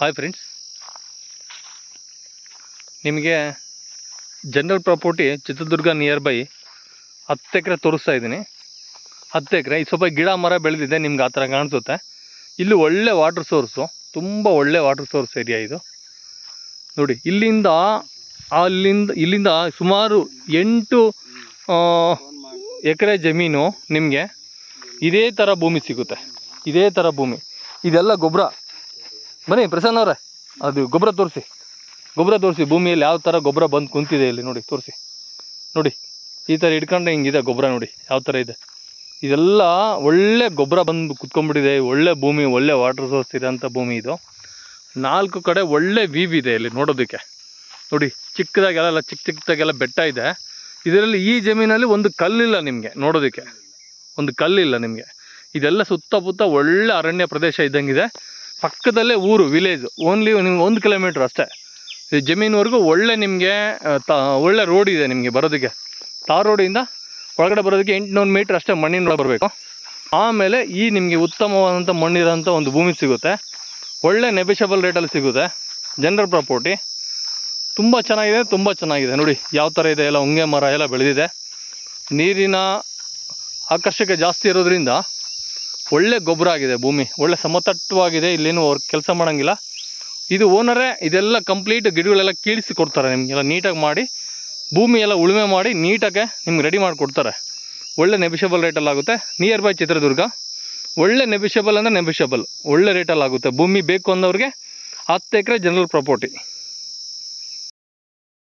Hi friends ನಿಮಗೆ general property Chitradurga near by ಹತ್ತು ಎಕರೆ ತೋರಿಸ್ತಾ ಇದ್ದೀನಿ. ಹತ್ತು ಎಕರೆ, ಈ ಸ್ವಲ್ಪ ಗಿಡ ಮರ ಬೆಳೆದಿದೆ, ನಿಮ್ಗೆ ಆ ಥರ ಕಾಣಿಸುತ್ತೆ. ಇಲ್ಲಿ ಒಳ್ಳೆ ವಾಟರ್ ಸೋರ್ಸು ತುಂಬ ಒಳ್ಳೆ ವಾಟರ್ ಸೋರ್ಸ್ ಏರಿಯಾ ಇದು. ನೋಡಿ, ಇಲ್ಲಿಂದ, ಅಲ್ಲಿಂದ, ಇಲ್ಲಿಂದ ಸುಮಾರು ಎಂಟು ಎಕರೆ ಜಮೀನು ನಿಮಗೆ ಇದೇ ಥರ ಭೂಮಿ ಸಿಗುತ್ತೆ. ಇದೇ ಥರ ಭೂಮಿ. ಇದೆಲ್ಲ ಗೊಬ್ಬರ. ಬನ್ನಿ ಪ್ರಸನ್ನ ಅವರೇ, ಅದು ಗೊಬ್ಬರ ತೋರಿಸಿ. ಗೊಬ್ಬರ ತೋರಿಸಿ, ಭೂಮಿಯಲ್ಲಿ ಯಾವ ಥರ ಗೊಬ್ಬರ ಬಂದು ಕುಂತಿದೆ ಇಲ್ಲಿ ನೋಡಿ, ತೋರಿಸಿ. ನೋಡಿ, ಈ ಥರ ಹಿಡ್ಕೊಂಡ್ರೆ ಹಿಂಗಿದೆ ಗೊಬ್ಬರ ನೋಡಿ, ಯಾವ ಥರ ಇದೆ. ಇದೆಲ್ಲ ಒಳ್ಳೆ ಗೊಬ್ಬರ ಬಂದು ಕುತ್ಕೊಂಡ್ಬಿಟ್ಟಿದೆ, ಒಳ್ಳೆ ಭೂಮಿ, ಒಳ್ಳೆ ವಾಟರ್ ಸೋರ್ಸ್ ಇರೋಂಥ ಭೂಮಿ ಇದು. ನಾಲ್ಕು ಕಡೆ ಒಳ್ಳೆ ವೀವ್ ಇದೆ ಇಲ್ಲಿ ನೋಡೋದಕ್ಕೆ. ನೋಡಿ, ಚಿಕ್ಕದಾಗೆಲ್ಲ, ಚಿಕ್ಕ ಚಿಕ್ಕದಾಗೆಲ್ಲ ಬೆಟ್ಟ ಇದೆ. ಇದರಲ್ಲಿ ಈ ಜಮೀನಲ್ಲಿ ಒಂದು ಕಲ್ಲಿಲ್ಲ ನಿಮಗೆ ನೋಡೋದಕ್ಕೆ. ಒಂದು ಕಲ್ಲಿಲ್ಲ ನಿಮಗೆ. ಇದೆಲ್ಲ ಸುತ್ತಮುತ್ತ ಒಳ್ಳೆ ಅರಣ್ಯ ಪ್ರದೇಶ ಇದ್ದಂಗಿದೆ. ಪಕ್ಕದಲ್ಲೇ ಊರು ವಿಲೇಜ್ ಓನ್ಲಿ ನಿಮ್ಗೆ ಒಂದು ಕಿಲೋಮೀಟ್ರ್ ಅಷ್ಟೇ. ಈ ಜಮೀನ್ವರೆಗೂ ಒಳ್ಳೆ ನಿಮಗೆ ತ, ಒಳ್ಳೆ ರೋಡ್ ಇದೆ ನಿಮಗೆ ಬರೋದಕ್ಕೆ. ತಾರ್ ರೋಡಿಂದ ಒಳಗಡೆ ಬರೋದಕ್ಕೆ ಎಂಟುನೂರು ಮೀಟ್ರ್ ಅಷ್ಟೇ ಮಣ್ಣಿನ ಬರಬೇಕು. ಆಮೇಲೆ ಈ ನಿಮಗೆ ಉತ್ತಮವಾದಂಥ ಮಣ್ಣಿರೋಂಥ ಒಂದು ಭೂಮಿ ಸಿಗುತ್ತೆ. ಒಳ್ಳೆ ನೆಬಿಷಬಲ್ ರೇಟಲ್ಲಿ ಸಿಗುತ್ತೆ. ಜನರಲ್ ಪ್ರಾಪರ್ಟಿ ತುಂಬ ಚೆನ್ನಾಗಿದೆ ತುಂಬ ಚೆನ್ನಾಗಿದೆ. ನೋಡಿ, ಯಾವ ಥರ ಇದೆ ಎಲ್ಲ ಹೊಂಗೆ ಮರ ಎಲ್ಲ ಬೆಳೆದಿದೆ. ನೀರಿನ ಆಕರ್ಷಕ ಜಾಸ್ತಿ ಇರೋದ್ರಿಂದ ಒಳ್ಳೆ ಗೊಬ್ಬರ ಆಗಿದೆ ಭೂಮಿ. ಒಳ್ಳೆ ಸಮತಟ್ಟವಾಗಿದೆ ಇಲ್ಲೇನು ಅವ್ರು ಕೆಲಸ ಮಾಡೋಂಗಿಲ್ಲ. ಇದು ಓನರೇ, ಇದೆಲ್ಲ ಕಂಪ್ಲೀಟ್ ಗಿಡಗಳೆಲ್ಲ ಕೀಳಿಸಿ ಕೊಡ್ತಾರೆ ನಿಮಗೆಲ್ಲ ನೀಟಾಗಿ ಮಾಡಿ, ಭೂಮಿ ಎಲ್ಲ ಉಳುಮೆ ಮಾಡಿ ನೀಟಾಗೆ ನಿಮ್ಗೆ ರೆಡಿ ಮಾಡಿ ಕೊಡ್ತಾರೆ. ಒಳ್ಳೆ ನೆಬಿಷಬಲ್ ರೇಟಲ್ಲಿ ಆಗುತ್ತೆ. ನಿಯರ್ ಬೈ ಚಿತ್ರದುರ್ಗ, ಒಳ್ಳೆ ನೆಬಿಷಬಲ್ ಅಂದರೆ ನೆಬಿಷಬಲ್ ಒಳ್ಳೆ ರೇಟಲ್ಲಿ ಆಗುತ್ತೆ. ಭೂಮಿ ಬೇಕು ಅಂದವ್ರಿಗೆ ಹತ್ತು ಎಕರೆ ಜನರಲ್ ಪ್ರಾಪರ್ಟಿ